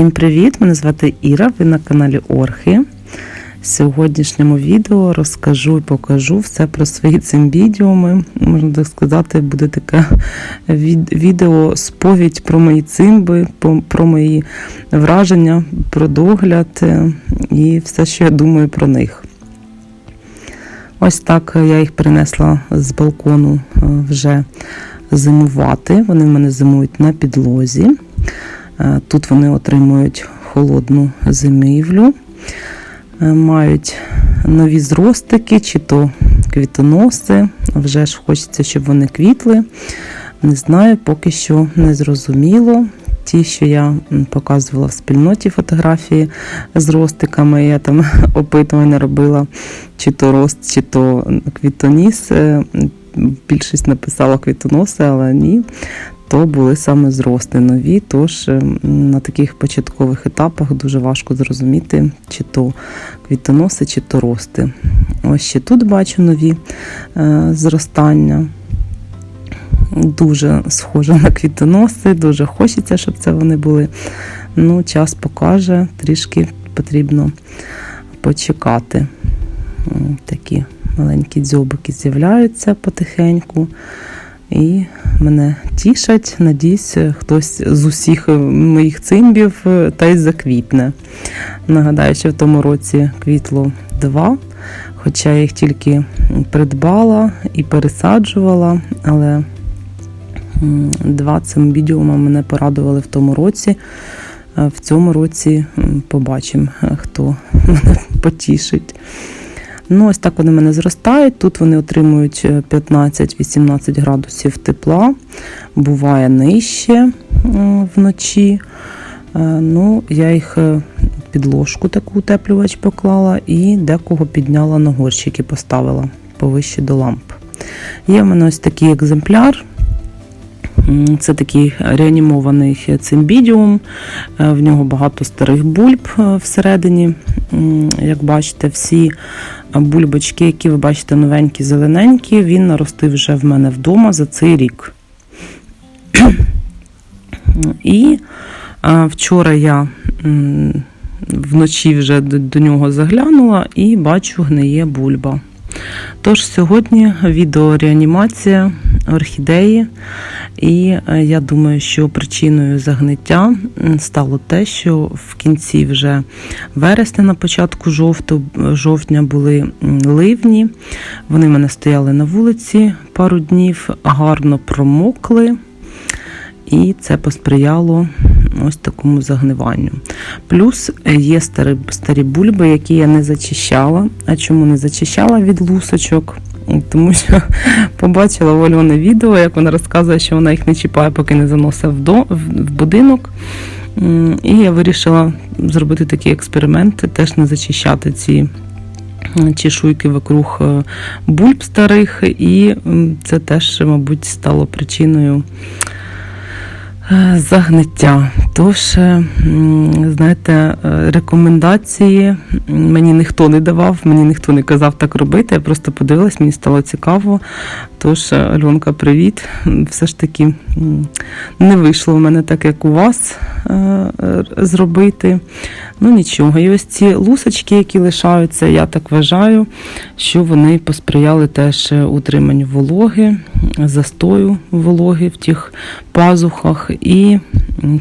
Всім привіт! Мене звати Іра, ви на каналі Орхи. В сьогоднішньому відео розкажу і покажу все про свої цимбідіуми. Можна так сказати, буде таке відео сповідь про мої цимби, про мої враження, про догляд е, і все, що я думаю про них. Ось так я їх принесла з балкону е, вже зимувати. Вони в мене зимують на підлозі. Е, Тут вони отримують холодну зимівлю, Е, мають нові зростики, чи то квітоноси. Вже ж хочеться, щоб вони квітли. Не знаю, поки що не зрозуміло. Ті, що я показувала в спільноті фотографії з ростиками, я там опитування робила, чи то рост, чи то квітоніс. Е, Більшість написала квітоноси, але ні то були саме зрости нові. Тож е, на таких початкових етапах дуже важко зрозуміти, чи то квітоноси, чи то рости. Ось ще тут бачу нові е, зростання. Дуже схоже на квітоноси, дуже хочеться, щоб це вони були. Ну, час покаже, трішки потрібно почекати. Такі маленькі дзьобики з'являються потихеньку. І мене тішать. Надіюсь, хтось з усіх моїх цимбів е, та й заквітне. Нагадаю, що в тому році квітло два, хоча я їх тільки придбала і пересаджувала, але два цимбідіума мене порадували в тому році. Е, В цьому році побачимо, е, хто мене потішить. Ну, ось так вони в мене зростають. Тут вони отримують е, 15-18 градусів тепла, буває нижче вночі. Е, Ну, я їх е, під ложку таку утеплювач поклала і декого підняла на горщики, поставила повище до ламп. Є в мене ось такий екземпляр. Це такий реанімований цимбідіум. Е, В нього багато старих бульб е, всередині. Як бачите, всі бульбочки, які ви бачите новенькі, зелененькі, він наростив вже в мене вдома за цей рік. І вчора я вночі вже до, нього заглянула і бачу гниє бульба. Тож сьогодні відео реанімація орхідеї, і е, я думаю, що причиною загниття стало те, що в кінці вже вересня, на початку жовту, жовтня були ливні. Вони в мене стояли на вулиці пару днів, гарно промокли, і це посприяло ось такому загниванню. Плюс е, є старі, старі бульби, які я не зачищала. А чому не зачищала від лусочок? Тому що побачила в Альони відео, як вона розказує, що вона їх не чіпає, поки не заносить в, будинок. І я вирішила зробити такі експерименти, теж не зачищати ці чешуйки вокруг е, бульб старих, і це теж, мабуть, стало причиною загниття. Тож, е, знаєте, е, рекомендації мені ніхто не давав, мені ніхто не казав так робити. Я просто подивилась, мені стало цікаво. Тож, е, Альонка, привіт. Все ж таки не вийшло в мене так, як у вас е, е, зробити. Ну нічого. І ось ці лусочки, які лишаються, я так вважаю, що вони посприяли теж утриманню вологи, застою вологи в тих пазухах і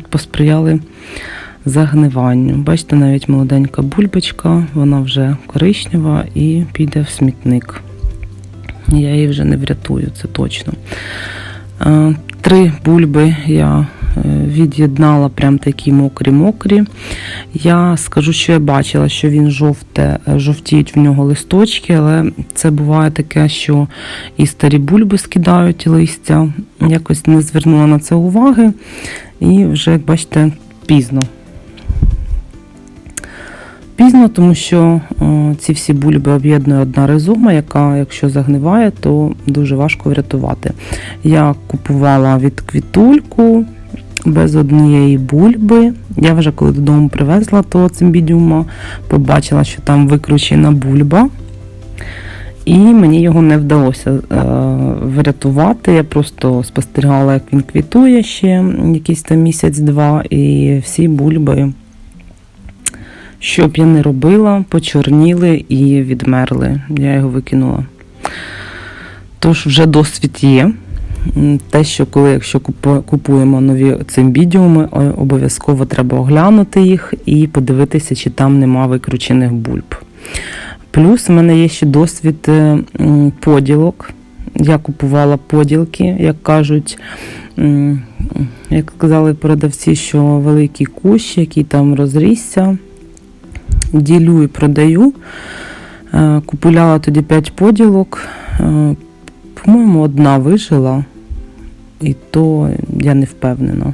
посприяли загниванню. Бачите, навіть молоденька бульбочка, вона вже коричнева і піде в смітник. Я її вже не врятую, це точно. Е, Три бульби я від'єднала, прям такі мокрі-мокрі. Я скажу, що я бачила, що він жовте, е, жовтіють в нього листочки, але це буває таке, що і старі бульби скидають листя. Якось не звернула на це уваги. І вже, як бачите, пізно. Пізно, тому що о, ці всі бульби об'єднує одна ризома, яка, якщо загниває, то дуже важко врятувати. Я купувала від квітульку без однієї бульби. Я вже коли додому привезла того цимбідіума, побачила, що там викручена бульба. І мені його не вдалося е, врятувати. Я просто спостерігала, як він квітує ще якийсь там місяць-два, і всі бульби Що б я не робила, почорніли і відмерли. Я його викинула. Тож вже досвід є. Те, що коли якщо купуємо нові цимбідіуми, обов'язково треба оглянути їх і подивитися, чи там нема викручених бульб. Плюс в мене є ще досвід е, поділок. Я купувала поділки, як кажуть, як сказали продавці, що великий кущ, який там розрісся, ділю і продаю. Е, Купувала тоді 5 поділок. По-моєму, одна вижила, і то я не впевнена.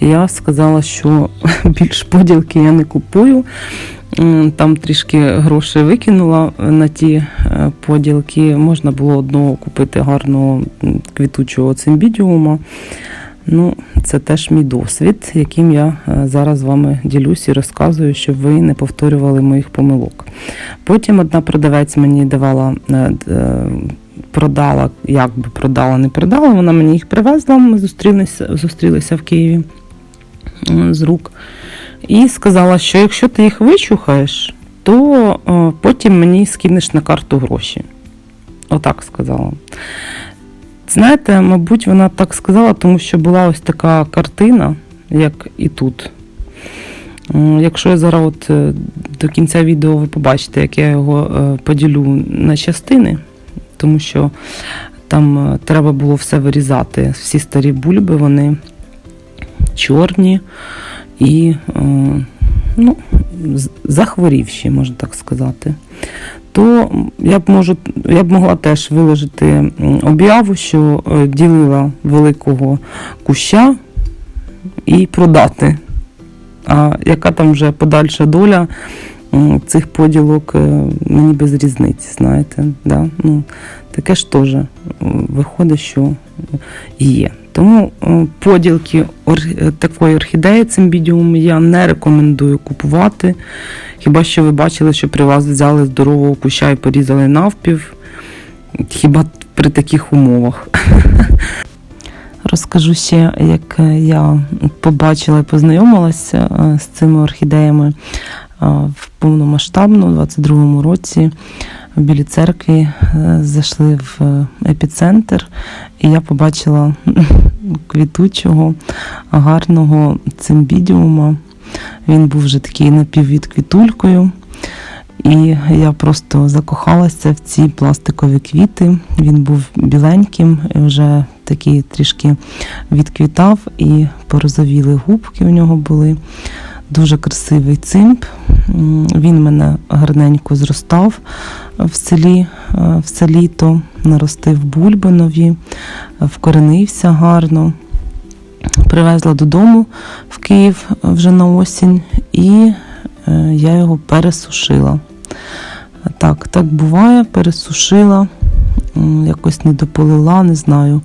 Я сказала, що більш поділки я не купую. Там трішки грошей викинула на ті е, поділки. Можна було одного купити гарного квітучого цимбідіума. Ну, це теж мій досвід, яким я е, зараз з вами ділюсь і розказую, щоб ви не повторювали моїх помилок. Потім одна продавець мені давала, е, продала, як би продала, не продала. Вона мені їх привезла. Ми зустрілися, зустрілися в Києві з рук. І сказала, що якщо ти їх вичухаєш, то е, потім мені скинеш на карту гроші. Отак сказала. Знаєте, мабуть, вона так сказала, тому що була ось така картина, як і тут. Якщо я зараз от е, до кінця відео ви побачите, як я його е, поділю на частини, тому що там е, треба було все вирізати. Всі старі бульби, вони чорні і е, ну, захворівші, можна так сказати. То я б можу, я б могла теж виложити об'яву, що е, ділила великого куща і продати. А яка там вже подальша доля цих поділок, е, мені без різниці, знаєте. Да? Ну, таке ж теж е, виходить, що є. Тому е, поділки е, такої орхідеї цимбідіум я не рекомендую купувати. Хіба що ви бачили, що при вас взяли здорового куща і порізали навпів. Хіба при таких умовах. Розкажу ще, як е, я побачила і познайомилася е, з цими орхідеями е, в повномасштабну, у 22-му році в Білій церкві е, зайшли в е, епіцентр, і я побачила квітучого, гарного цимбідіума. Він був вже такий напіввідквітулькою. І я просто закохалася в ці пластикові квіти. Він був біленьким, вже такий трішки відквітав, і порозовіли губки у нього були. Дуже красивий цимб. Він мене гарненько зростав в селі е, все літо, наростив бульби нові, вкоренився гарно. Привезла додому в Київ вже на осінь, і е, я його пересушила. Так, так буває, пересушила, якось не дополила, не знаю.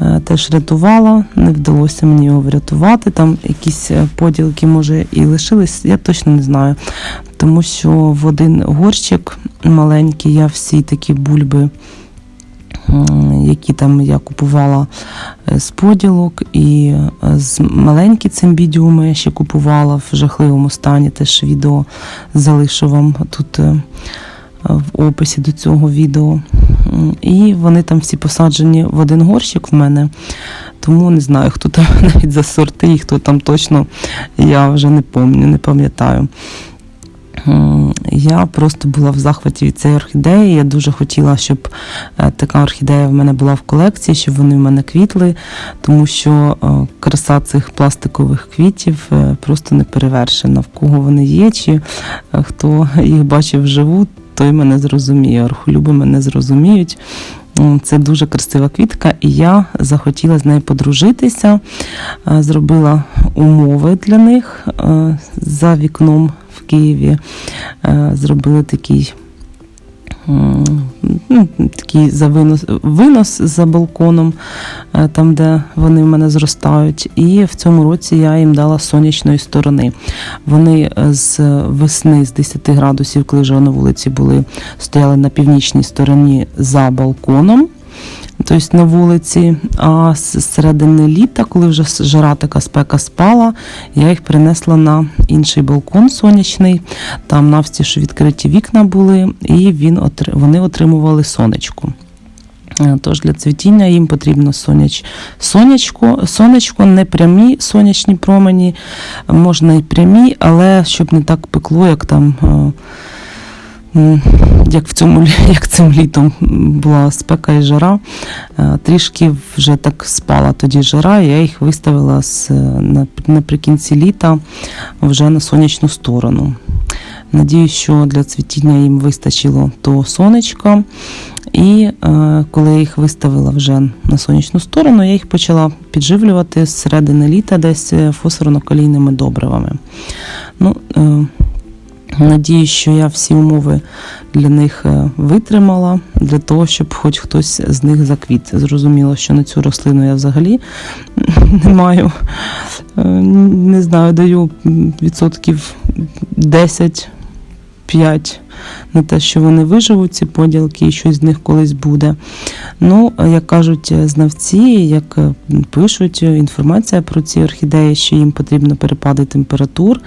Е, Теж рятувала, не вдалося мені його врятувати. Там якісь е, поділки, може, і лишились, я точно не знаю. Тому що в один горщик маленький я всі такі бульби, які там я купувала е, з поділок, і з маленькі цимбідіуми я ще купувала в жахливому стані. Теж відео залишу вам тут в описі до цього відео. І вони там всі посаджені в один горщик в мене. Тому не знаю, хто там навіть за сорти, і хто там точно, я вже не пам'ятаю, не пам'ятаю. Я просто була в захваті від цієї орхідеї. Я дуже хотіла, щоб е, така орхідея в мене була в колекції, щоб вони в мене квітли, тому що е, краса цих пластикових квітів е, просто не перевершена. В кого вони є, чи хто їх бачив вживу, той мене зрозуміє. Орхолюби мене зрозуміють. Це дуже красива квітка, і я захотіла з нею подружитися, Е, зробила умови для них е, за вікном в Києві. Е, Зробили такий. Ну, Такий за винос, винос за балконом, е, там, де вони в мене зростають. І в цьому році я їм дала сонячної сторони. Вони е, з весни, з 10 градусів, коли вже на вулиці були, стояли на північній стороні за балконом. Тобто на вулиці. А з середини літа, коли вже жара така спека спала, я їх перенесла на інший балкон сонячний. Там навстіж відкриті вікна були, і він вони отримували сонечко. Е, Тож для цвітіння їм потрібно соняч, сонячко, сонечко, не прямі сонячні промені, можна і прямі, але щоб не так пекло, як там. Як в цьому як цим літом була спека і жара, е, трішки вже так спала тоді жара, я їх виставила з, е, наприкінці літа вже на сонячну сторону. Надіюсь, що для цвітіння їм вистачило того сонечка. І е, коли я їх виставила вже на сонячну сторону, я їх почала підживлювати з середини літа десь е, фосфорно-калійними добривами. Ну, е, надіюсь, що я всі умови для них е, витримала, для того, щоб хоч хтось з них заквіт. Зрозуміло, що на цю рослину я взагалі не маю. е, Не знаю, даю відсотків 10 5 на те, що вони виживуть, ці поділки, і щось з них колись буде. Ну, як кажуть знавці, як е, пишуть е, інформація про ці орхідеї, що їм потрібно перепади температур,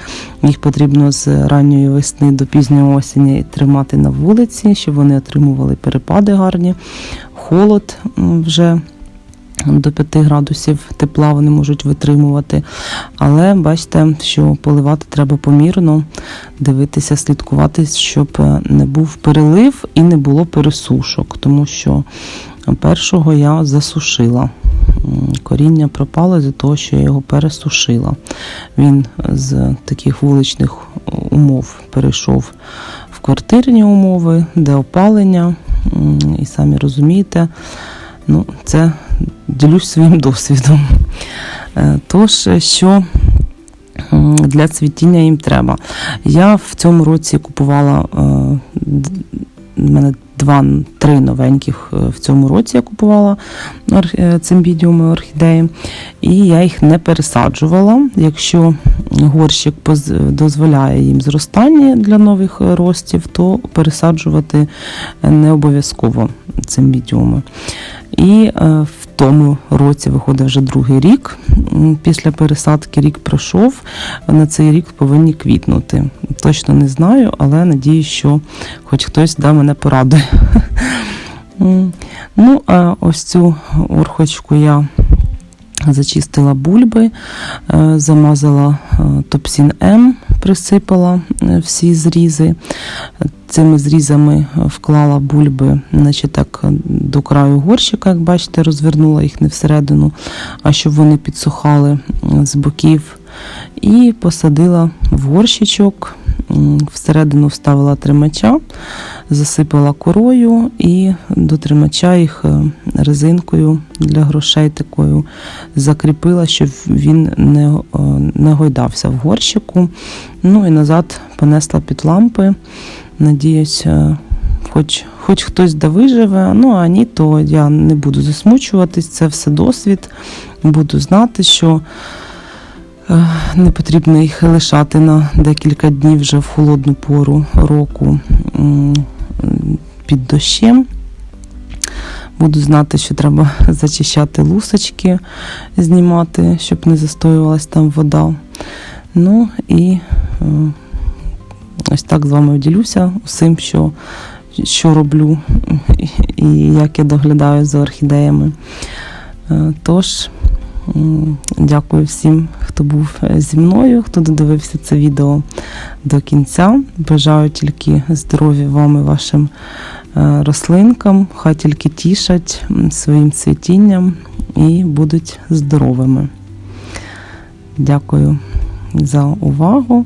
їх потрібно з ранньої весни до пізньої осені тримати на вулиці, щоб вони отримували перепади гарні, холод вже. До 5 градусів тепла вони можуть витримувати. Але бачите, що поливати треба помірно, дивитися, слідкувати, щоб е, не був перелив і не було пересушок, тому що першого я засушила. Коріння пропало з-за того, що я його пересушила. Він з таких вуличних умов перейшов в квартирні умови, де опалення, і самі розумієте, ну, це ділюсь своїм досвідом. Е, Тож, що для цвітіння їм треба. Я в цьому році купувала е, в мене два-три новеньких е, в цьому році я купувала цимбідіуми орхідеї, і я їх не пересаджувала. Якщо горщик дозволяє їм зростання для нових ростів, то пересаджувати не обов'язково цимбідіуми. І тому році виходить вже другий рік. Після пересадки рік пройшов. На цей рік повинні квітнути. Точно не знаю, але надіюсь, що хоч хтось да, мене порадує. Ну, а ось цю орхочку я зачистила бульби, е, замазала е, топсін М, присипала е, всі зрізи. Цими зрізами вклала бульби, значить так до краю горщика, як бачите, розвернула їх не всередину, а щоб вони підсухали з боків. І посадила в горщичок, всередину вставила тримача, засипала корою і до тримача їх е, резинкою для грошей такою закріпила, щоб він не, е, не гойдався в горщику. Ну і назад понесла під лампи. Надіюсь, е, хоч, хоч хтось да виживе. Ну а ні, то я не буду засмучуватись, це все досвід. Буду знати, що е, не потрібно їх лишати на декілька днів вже в холодну пору року під дощем. Буду знати, що треба зачищати лусочки, знімати, щоб не застоювалась там вода. Ну і е, ось так з вами ділюся усім, що, що роблю і як я доглядаю за орхідеями. Е, Тож, дякую всім, хто був е, зі мною, хто додивився це відео до кінця. Бажаю тільки здоров'я вам і вашим е, рослинкам. Хай тільки тішать своїм цвітінням і будуть здоровими. Дякую за увагу.